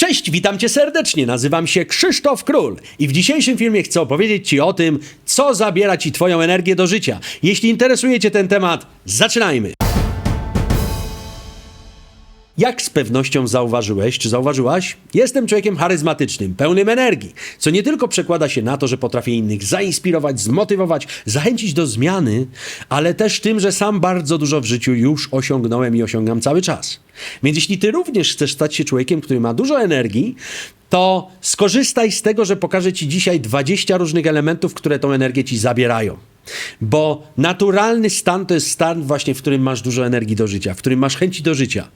Cześć, witam cię serdecznie. Nazywam się Krzysztof Król i w dzisiejszym filmie chcę opowiedzieć ci o tym, co zabiera ci twoją energię do życia. Jeśli interesuje cię ten temat, zaczynajmy. Jak z pewnością zauważyłeś, czy zauważyłaś? Jestem człowiekiem charyzmatycznym, pełnym energii, co nie tylko przekłada się na to, że potrafię innych zainspirować, zmotywować, zachęcić do zmiany, ale też tym, że sam bardzo dużo w życiu już osiągnąłem i osiągam cały czas. Więc jeśli ty również chcesz stać się człowiekiem, który ma dużo energii, to skorzystaj z tego, że pokażę ci dzisiaj 20 różnych elementów, które tą energię ci zabierają. Bo naturalny stan to jest stan właśnie, w którym masz dużo energii do życia, w którym masz chęci do życia.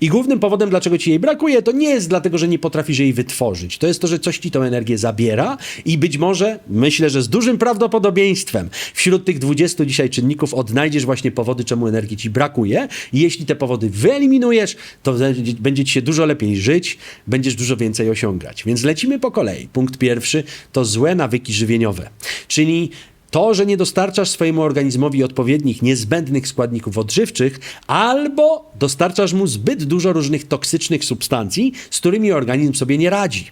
I głównym powodem, dlaczego ci jej brakuje, to nie jest dlatego, że nie potrafisz jej wytworzyć. To jest to, że coś ci tą energię zabiera i być może, myślę, że z dużym prawdopodobieństwem wśród tych 20 dzisiaj czynników odnajdziesz właśnie powody, czemu energii ci brakuje. I jeśli te powody wyeliminujesz, to będzie- ci się dużo lepiej żyć, będziesz dużo więcej osiągać. Więc lecimy po kolei. Punkt pierwszy to złe nawyki żywieniowe. Czyli to, że nie dostarczasz swojemu organizmowi odpowiednich, niezbędnych składników odżywczych, albo dostarczasz mu zbyt dużo różnych toksycznych substancji, z którymi organizm sobie nie radzi.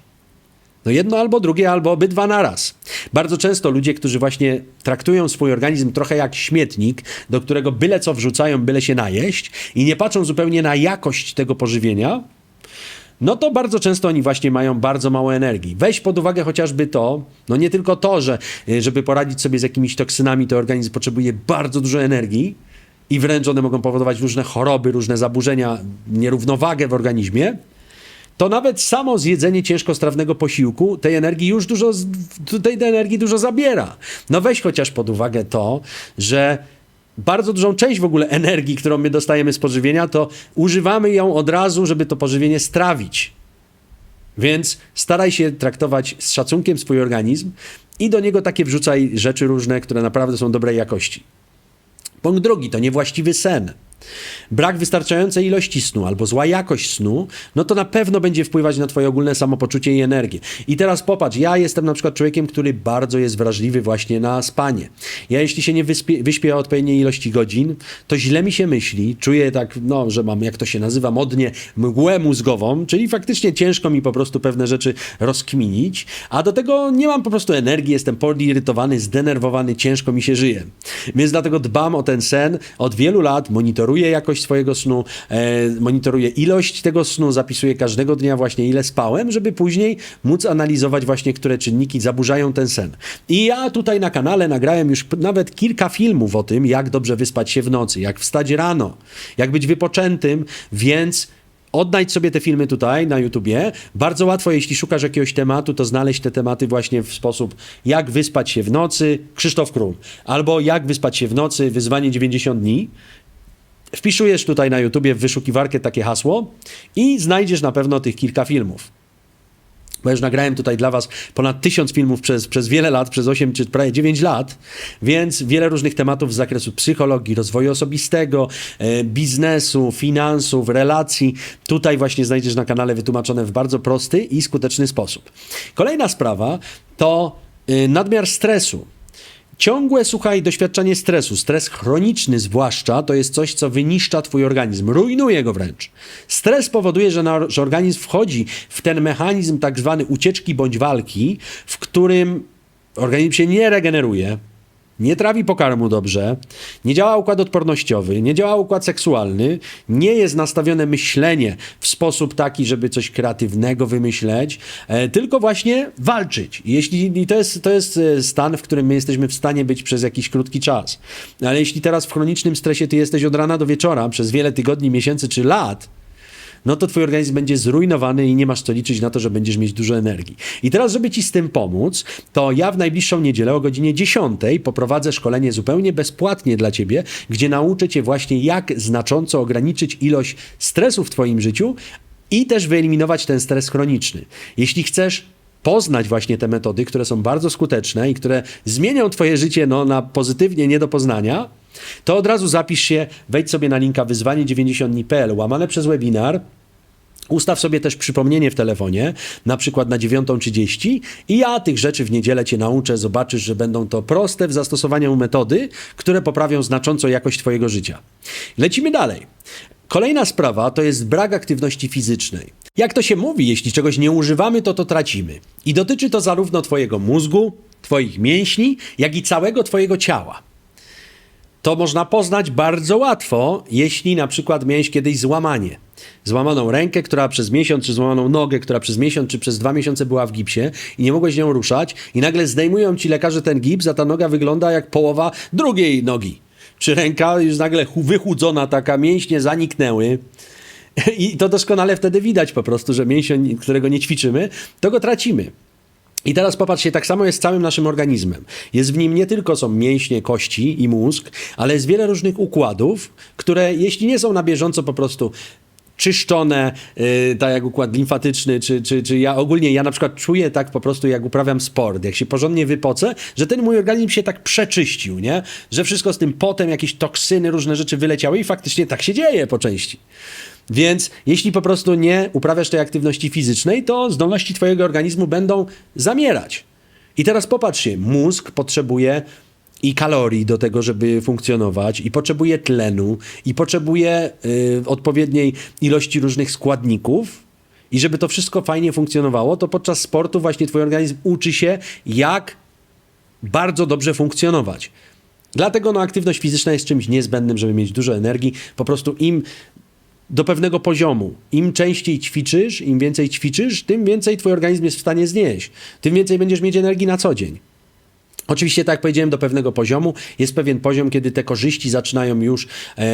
No jedno albo drugie, albo obydwa naraz. Bardzo często ludzie, którzy właśnie traktują swój organizm trochę jak śmietnik, do którego byle co wrzucają, byle się najeść i nie patrzą zupełnie na jakość tego pożywienia, no to bardzo często oni właśnie mają bardzo mało energii. Weź pod uwagę chociażby to, no nie tylko to, że y, żeby poradzić sobie z jakimiś toksynami, to organizm potrzebuje bardzo dużo energii i wręcz one mogą powodować różne choroby, różne zaburzenia, nierównowagę w organizmie, to nawet samo zjedzenie ciężkostrawnego posiłku tej energii już dużo, tej energii dużo zabiera. No weź chociaż pod uwagę to, że bardzo dużą część w ogóle energii, którą my dostajemy z pożywienia, to używamy ją od razu, żeby to pożywienie strawić. Więc staraj się traktować z szacunkiem swój organizm i do niego takie wrzucaj rzeczy różne, które naprawdę są dobrej jakości. Punkt drugi to niewłaściwy sen. Brak wystarczającej ilości snu albo zła jakość snu, no to na pewno będzie wpływać na Twoje ogólne samopoczucie i energię. I teraz popatrz, ja jestem na przykład człowiekiem, który bardzo jest wrażliwy właśnie na spanie. Ja jeśli się nie wyśpię o odpowiedniej ilości godzin, to źle mi się myśli, czuję tak, no, że mam, jak to się nazywa modnie, mgłę mózgową, czyli faktycznie ciężko mi po prostu pewne rzeczy rozkminić, a do tego nie mam po prostu energii, jestem podirytowany, zdenerwowany, ciężko mi się żyje. Więc dlatego dbam o ten sen od wielu lat, monitoruję jakość swojego snu, e, monitoruję ilość tego snu, zapisuję każdego dnia właśnie ile spałem, żeby później móc analizować właśnie, które czynniki zaburzają ten sen. I ja tutaj na kanale nagrałem już nawet kilka filmów o tym, jak dobrze wyspać się w nocy, jak wstać rano, jak być wypoczętym, więc Odnajdź sobie te filmy tutaj na YouTubie. Bardzo łatwo, jeśli szukasz jakiegoś tematu, to znaleźć te tematy właśnie w sposób jak wyspać się w nocy, Krzysztof Król, albo jak wyspać się w nocy, wyzwanie 90 dni. Wpisujesz tutaj na YouTubie w wyszukiwarkę takie hasło i znajdziesz na pewno tych kilka filmów. Bo już nagrałem tutaj dla Was ponad tysiąc filmów przez, przez wiele lat, przez 8 czy prawie 9 lat, więc wiele różnych tematów z zakresu psychologii, rozwoju osobistego, e, biznesu, finansów, relacji. Tutaj właśnie znajdziesz na kanale wytłumaczone w bardzo prosty i skuteczny sposób. Kolejna sprawa to y, nadmiar stresu. Ciągłe, słuchaj, doświadczanie stresu, stres chroniczny zwłaszcza, to jest coś, co wyniszcza twój organizm, rujnuje go wręcz. Stres powoduje, że, na, że organizm wchodzi w ten mechanizm tak zwany ucieczki bądź walki, w którym organizm się nie regeneruje, nie trawi pokarmu dobrze, nie działa układ odpornościowy, nie działa układ seksualny, nie jest nastawione myślenie w sposób taki, żeby coś kreatywnego wymyśleć, e, tylko właśnie walczyć. Jeśli i to jest, to jest e, stan, w którym my jesteśmy w stanie być przez jakiś krótki czas. Ale jeśli teraz w chronicznym stresie ty jesteś od rana do wieczora przez wiele tygodni, miesięcy czy lat, no to twój organizm będzie zrujnowany i nie masz co liczyć na to, że będziesz mieć dużo energii. I teraz, żeby ci z tym pomóc, to ja w najbliższą niedzielę o godzinie 10 poprowadzę szkolenie zupełnie bezpłatnie dla ciebie, gdzie nauczę cię właśnie, jak znacząco ograniczyć ilość stresu w twoim życiu i też wyeliminować ten stres chroniczny. Jeśli chcesz poznać właśnie te metody, które są bardzo skuteczne i które zmienią twoje życie no, na pozytywnie, nie do poznania, to od razu zapisz się, wejdź sobie na linka wyzwanie90dni.pl łamane przez webinar, Ustaw sobie też przypomnienie w telefonie, na przykład na 9.30 i ja tych rzeczy w niedzielę Cię nauczę, zobaczysz, że będą to proste w zastosowaniu metody, które poprawią znacząco jakość Twojego życia. Lecimy dalej. Kolejna sprawa to jest brak aktywności fizycznej. Jak to się mówi, jeśli czegoś nie używamy, to to tracimy. I dotyczy to zarówno Twojego mózgu, Twoich mięśni, jak i całego Twojego ciała. To można poznać bardzo łatwo, jeśli na przykład miałeś kiedyś złamanie. Złamaną rękę, która przez miesiąc, czy złamaną nogę, która przez miesiąc, czy przez dwa miesiące była w gipsie i nie mogłeś nią ruszać, i nagle zdejmują ci lekarze ten gips, a ta noga wygląda jak połowa drugiej nogi. Czy ręka już nagle chu- wychudzona, taka mięśnie zaniknęły. I to doskonale wtedy widać po prostu, że mięsień, którego nie ćwiczymy, to go tracimy. I teraz popatrzcie, tak samo jest z całym naszym organizmem. Jest w nim nie tylko są mięśnie, kości i mózg, ale jest wiele różnych układów, które jeśli nie są na bieżąco po prostu czyszczone, yy, tak jak układ limfatyczny, czy, czy, czy ja ogólnie, ja na przykład czuję tak po prostu, jak uprawiam sport, jak się porządnie wypocę, że ten mój organizm się tak przeczyścił, nie? Że wszystko z tym potem, jakieś toksyny, różne rzeczy wyleciały i faktycznie tak się dzieje po części. Więc jeśli po prostu nie uprawiasz tej aktywności fizycznej, to zdolności twojego organizmu będą zamierać. I teraz popatrzcie, mózg potrzebuje i kalorii do tego, żeby funkcjonować, i potrzebuje tlenu, i potrzebuje y, odpowiedniej ilości różnych składników. I żeby to wszystko fajnie funkcjonowało, to podczas sportu właśnie twój organizm uczy się, jak bardzo dobrze funkcjonować. Dlatego no, aktywność fizyczna jest czymś niezbędnym, żeby mieć dużo energii. Po prostu im do pewnego poziomu. Im częściej ćwiczysz, im więcej ćwiczysz, tym więcej twój organizm jest w stanie znieść. Tym więcej będziesz mieć energii na co dzień. Oczywiście, tak jak powiedziałem, do pewnego poziomu jest pewien poziom, kiedy te korzyści zaczynają już, e,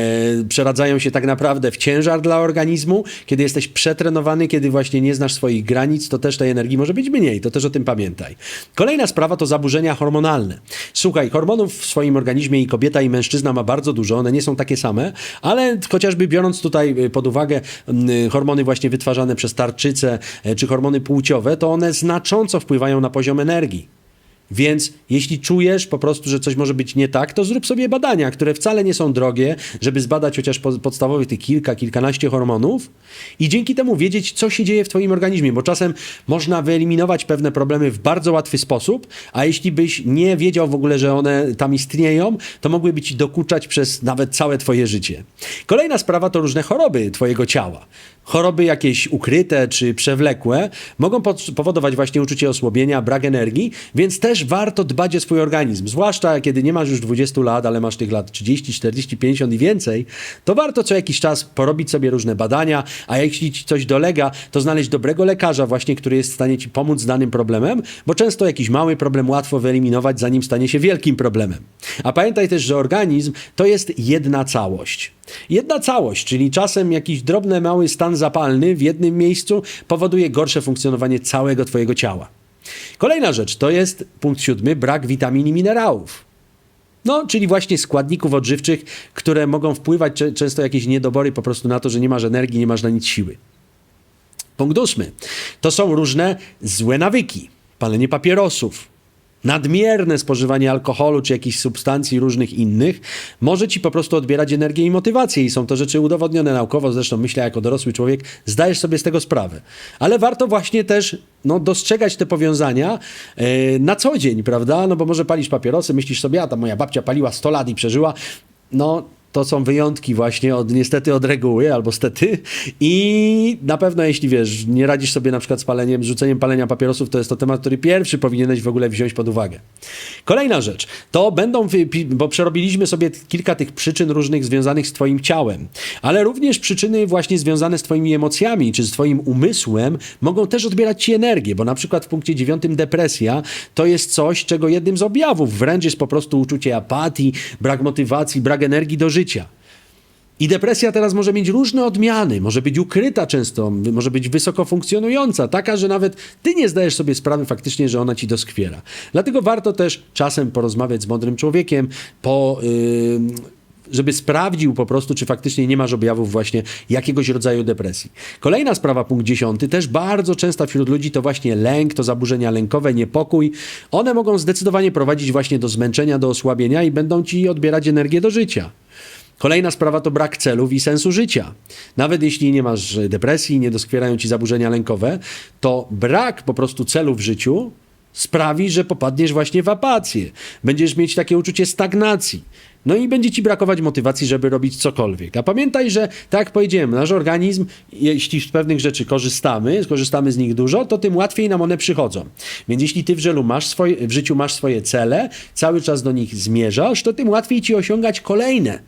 przeradzają się tak naprawdę w ciężar dla organizmu. Kiedy jesteś przetrenowany, kiedy właśnie nie znasz swoich granic, to też tej energii może być mniej. To też o tym pamiętaj. Kolejna sprawa to zaburzenia hormonalne. Słuchaj, hormonów w swoim organizmie i kobieta i mężczyzna ma bardzo dużo, one nie są takie same, ale chociażby biorąc tutaj y, pod uwagę mm, hormony właśnie wytwarzane przez tarczycę, e, czy hormony płciowe, to one znacząco wpływają na poziom energii. Więc jeśli czujesz po prostu, że coś może być nie tak, to zrób sobie badania, które wcale nie są drogie, żeby zbadać chociaż po- podstawowych tych kilka, kilkanaście hormonów i dzięki temu wiedzieć, co się dzieje w Twoim organizmie, bo czasem można wyeliminować pewne problemy w bardzo łatwy sposób, a jeśli byś nie wiedział w ogóle, że one tam istnieją, to mogłyby Ci dokuczać przez nawet całe Twoje życie. Kolejna sprawa to różne choroby Twojego ciała. Choroby jakieś ukryte czy przewlekłe mogą powodować właśnie uczucie osłabienia, brak energii, więc też warto dbać o swój organizm. Zwłaszcza kiedy nie masz już 20 lat, ale masz tych lat 30, 40, 50 i więcej, to warto co jakiś czas porobić sobie różne badania, a jeśli ci coś dolega, to znaleźć dobrego lekarza właśnie, który jest w stanie ci pomóc z danym problemem, bo często jakiś mały problem łatwo wyeliminować, zanim stanie się wielkim problemem. A pamiętaj też, że organizm to jest jedna całość. Jedna całość, czyli czasem jakiś drobny, mały stan zapalny w jednym miejscu powoduje gorsze funkcjonowanie całego Twojego ciała. Kolejna rzecz to jest punkt siódmy brak witamin i minerałów. No, czyli właśnie składników odżywczych, które mogą wpływać często jakieś niedobory po prostu na to, że nie masz energii, nie masz na nic siły. Punkt ósmy. To są różne złe nawyki. Palenie papierosów, nadmierne spożywanie alkoholu czy jakichś substancji różnych innych może ci po prostu odbierać energię i motywację. I są to rzeczy udowodnione naukowo. Zresztą myślę, jako dorosły człowiek zdajesz sobie z tego sprawę. Ale warto właśnie też no, dostrzegać te powiązania e, na co dzień, prawda? No bo może palisz papierosy, myślisz sobie, a ta moja babcia paliła 100 lat i przeżyła. No, to są wyjątki właśnie od, niestety od reguły, albo stety. I na pewno jeśli wiesz, nie radzisz sobie na przykład z paleniem, rzuceniem palenia papierosów, to jest to temat, który pierwszy powinieneś w ogóle wziąć pod uwagę. Kolejna rzecz, to będą, bo przerobiliśmy sobie kilka tych przyczyn różnych związanych z twoim ciałem, ale również przyczyny właśnie związane z twoimi emocjami, czy z twoim umysłem mogą też odbierać ci energię, bo na przykład w punkcie dziewiątym depresja to jest coś, czego jednym z objawów wręcz jest po prostu uczucie apatii, brak motywacji, brak energii do życia. I depresja teraz może mieć różne odmiany, może być ukryta często, może być wysoko funkcjonująca, taka, że nawet ty nie zdajesz sobie sprawy faktycznie, że ona ci doskwiera. Dlatego warto też czasem porozmawiać z mądrym człowiekiem, po, yy, żeby sprawdził po prostu, czy faktycznie nie masz objawów właśnie jakiegoś rodzaju depresji. Kolejna sprawa, punkt dziesiąty, też bardzo częsta wśród ludzi to właśnie lęk, to zaburzenia lękowe, niepokój. One mogą zdecydowanie prowadzić właśnie do zmęczenia, do osłabienia i będą ci odbierać energię do życia. Kolejna sprawa to brak celów i sensu życia. Nawet jeśli nie masz depresji, nie doskwierają ci zaburzenia lękowe, to brak po prostu celu w życiu sprawi, że popadniesz właśnie w apację. Będziesz mieć takie uczucie stagnacji. No i będzie ci brakować motywacji, żeby robić cokolwiek. A pamiętaj, że tak jak powiedziałem, nasz organizm, jeśli z pewnych rzeczy korzystamy, korzystamy z nich dużo, to tym łatwiej nam one przychodzą. Więc jeśli ty w, żelu masz swoje, w życiu masz swoje cele, cały czas do nich zmierzasz, to tym łatwiej ci osiągać kolejne.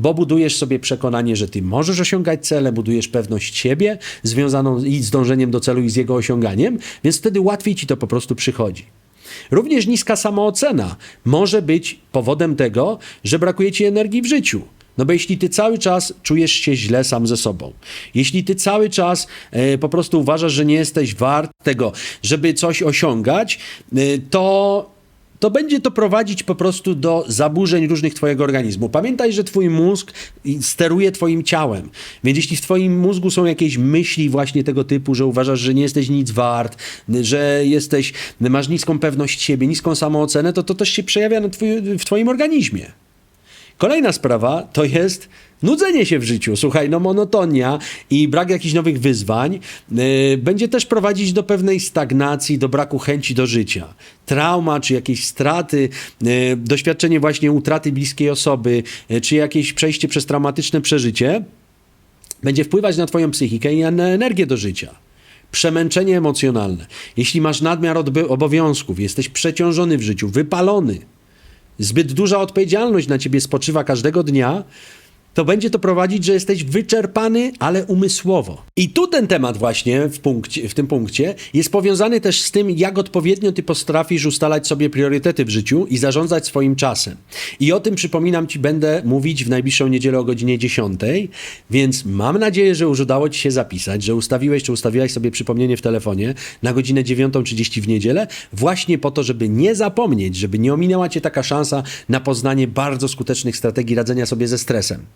Bo budujesz sobie przekonanie, że ty możesz osiągać cele, budujesz pewność siebie związaną i z dążeniem do celu i z jego osiąganiem, więc wtedy łatwiej ci to po prostu przychodzi. Również niska samoocena może być powodem tego, że brakuje ci energii w życiu. No bo jeśli ty cały czas czujesz się źle sam ze sobą, jeśli ty cały czas e, po prostu uważasz, że nie jesteś wart tego, żeby coś osiągać, e, to to będzie to prowadzić po prostu do zaburzeń różnych twojego organizmu. Pamiętaj, że twój mózg steruje twoim ciałem. Więc jeśli w twoim mózgu są jakieś myśli właśnie tego typu, że uważasz, że nie jesteś nic wart, że jesteś, masz niską pewność siebie, niską samoocenę, to to też się przejawia na twój, w twoim organizmie. Kolejna sprawa to jest nudzenie się w życiu. Słuchaj, no monotonia i brak jakichś nowych wyzwań yy, będzie też prowadzić do pewnej stagnacji, do braku chęci do życia. Trauma, czy jakieś straty, yy, doświadczenie właśnie utraty bliskiej osoby, yy, czy jakieś przejście przez traumatyczne przeżycie będzie wpływać na twoją psychikę i na energię do życia. Przemęczenie emocjonalne. Jeśli masz nadmiar obowiązków, jesteś przeciążony w życiu, wypalony, zbyt duża odpowiedzialność na ciebie spoczywa każdego dnia, to będzie to prowadzić, że jesteś wyczerpany, ale umysłowo. I tu ten temat właśnie w, punkcie, w tym punkcie jest powiązany też z tym, jak odpowiednio ty potrafisz ustalać sobie priorytety w życiu i zarządzać swoim czasem. I o tym przypominam ci będę mówić w najbliższą niedzielę o godzinie 10, więc mam nadzieję, że już udało ci się zapisać, że ustawiłeś czy ustawiłaś sobie przypomnienie w telefonie na godzinę 9.30 w niedzielę, właśnie po to, żeby nie zapomnieć, żeby nie ominęła cię taka szansa na poznanie bardzo skutecznych strategii radzenia sobie ze stresem.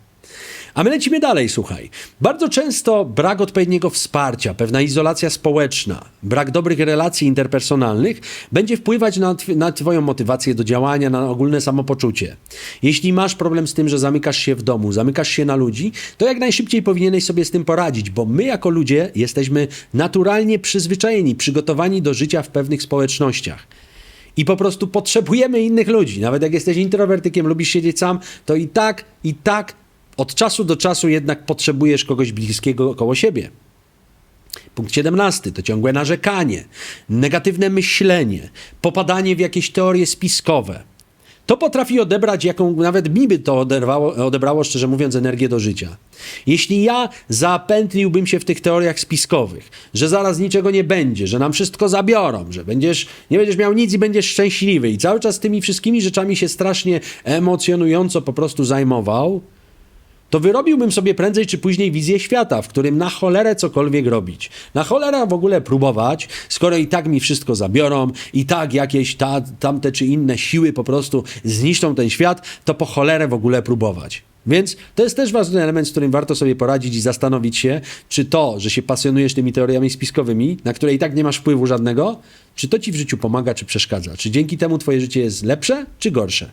A my lecimy dalej, słuchaj. Bardzo często brak odpowiedniego wsparcia, pewna izolacja społeczna, brak dobrych relacji interpersonalnych będzie wpływać na, na Twoją motywację do działania, na ogólne samopoczucie. Jeśli masz problem z tym, że zamykasz się w domu, zamykasz się na ludzi, to jak najszybciej powinieneś sobie z tym poradzić, bo my jako ludzie jesteśmy naturalnie przyzwyczajeni, przygotowani do życia w pewnych społecznościach. I po prostu potrzebujemy innych ludzi. Nawet jak jesteś introwertykiem, lubisz siedzieć sam, to i tak, i tak od czasu do czasu jednak potrzebujesz kogoś bliskiego koło siebie. Punkt 17 to ciągłe narzekanie, negatywne myślenie, popadanie w jakieś teorie spiskowe. To potrafi odebrać, jaką nawet mi by to oderwało, odebrało, szczerze mówiąc, energię do życia. Jeśli ja zapętliłbym się w tych teoriach spiskowych, że zaraz niczego nie będzie, że nam wszystko zabiorą, że będziesz, nie będziesz miał nic i będziesz szczęśliwy i cały czas tymi wszystkimi rzeczami się strasznie emocjonująco po prostu zajmował, to wyrobiłbym sobie prędzej czy później wizję świata, w którym na cholerę cokolwiek robić. Na cholerę w ogóle próbować, skoro i tak mi wszystko zabiorą, i tak jakieś ta, tamte czy inne siły po prostu zniszczą ten świat, to po cholerę w ogóle próbować. Więc to jest też ważny element, z którym warto sobie poradzić i zastanowić się, czy to, że się pasjonujesz tymi teoriami spiskowymi, na które i tak nie masz wpływu żadnego, czy to ci w życiu pomaga, czy przeszkadza. Czy dzięki temu twoje życie jest lepsze, czy gorsze.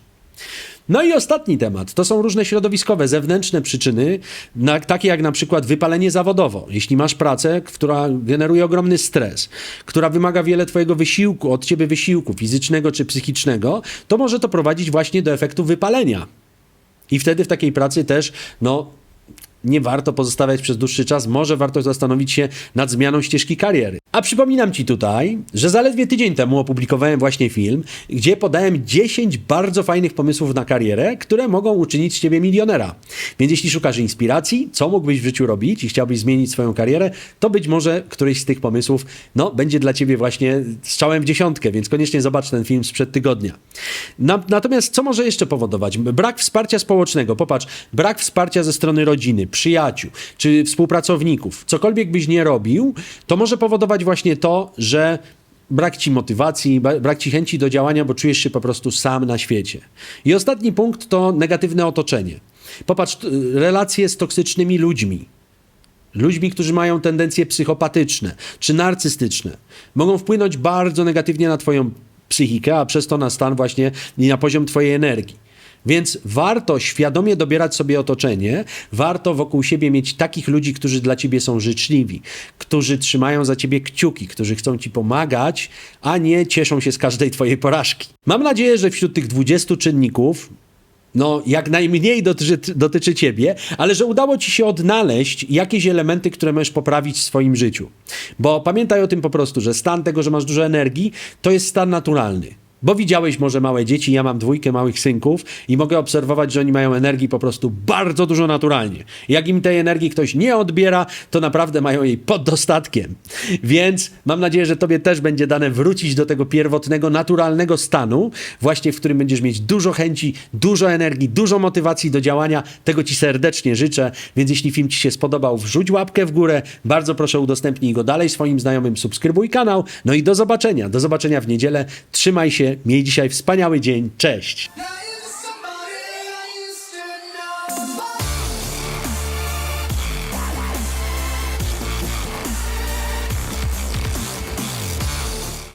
No i ostatni temat. To są różne środowiskowe, zewnętrzne przyczyny, na, takie jak na przykład wypalenie zawodowo. Jeśli masz pracę, która generuje ogromny stres, która wymaga wiele twojego wysiłku, od ciebie wysiłku fizycznego czy psychicznego, to może to prowadzić właśnie do efektu wypalenia. I wtedy w takiej pracy też, no, nie warto pozostawiać przez dłuższy czas, może warto zastanowić się nad zmianą ścieżki kariery. A przypominam Ci tutaj, że zaledwie tydzień temu opublikowałem właśnie film, gdzie podałem 10 bardzo fajnych pomysłów na karierę, które mogą uczynić z Ciebie milionera. Więc jeśli szukasz inspiracji, co mógłbyś w życiu robić i chciałbyś zmienić swoją karierę, to być może któryś z tych pomysłów no, będzie dla Ciebie właśnie strzałem w dziesiątkę, więc koniecznie zobacz ten film sprzed tygodnia. Na, natomiast co może jeszcze powodować? Brak wsparcia społecznego. Popatrz, brak wsparcia ze strony rodziny, przyjaciół czy współpracowników. Cokolwiek byś nie robił, to może powodować właśnie to, że brak ci motywacji, brak ci chęci do działania, bo czujesz się po prostu sam na świecie. I ostatni punkt to negatywne otoczenie. Popatrz, relacje z toksycznymi ludźmi. Ludźmi, którzy mają tendencje psychopatyczne czy narcystyczne, mogą wpłynąć bardzo negatywnie na Twoją psychikę, a przez to na stan właśnie i na poziom Twojej energii. Więc warto świadomie dobierać sobie otoczenie, warto wokół siebie mieć takich ludzi, którzy dla ciebie są życzliwi, którzy trzymają za ciebie kciuki, którzy chcą ci pomagać, a nie cieszą się z każdej twojej porażki. Mam nadzieję, że wśród tych 20 czynników no, jak najmniej dotyczy, dotyczy ciebie, ale że udało ci się odnaleźć jakieś elementy, które możesz poprawić w swoim życiu. Bo pamiętaj o tym po prostu, że stan tego, że masz dużo energii, to jest stan naturalny. Bo widziałeś może małe dzieci, ja mam dwójkę małych synków i mogę obserwować, że oni mają energii po prostu bardzo dużo naturalnie. Jak im tej energii ktoś nie odbiera, to naprawdę mają jej pod dostatkiem. Więc mam nadzieję, że tobie też będzie dane wrócić do tego pierwotnego, naturalnego stanu, właśnie w którym będziesz mieć dużo chęci, dużo energii, dużo motywacji do działania. Tego ci serdecznie życzę. Więc jeśli film ci się spodobał, wrzuć łapkę w górę. Bardzo proszę udostępnij go dalej swoim znajomym, subskrybuj kanał. No i do zobaczenia. Do zobaczenia w niedzielę. Trzymaj się. Miej dzisiaj wspaniały dzień. Cześć.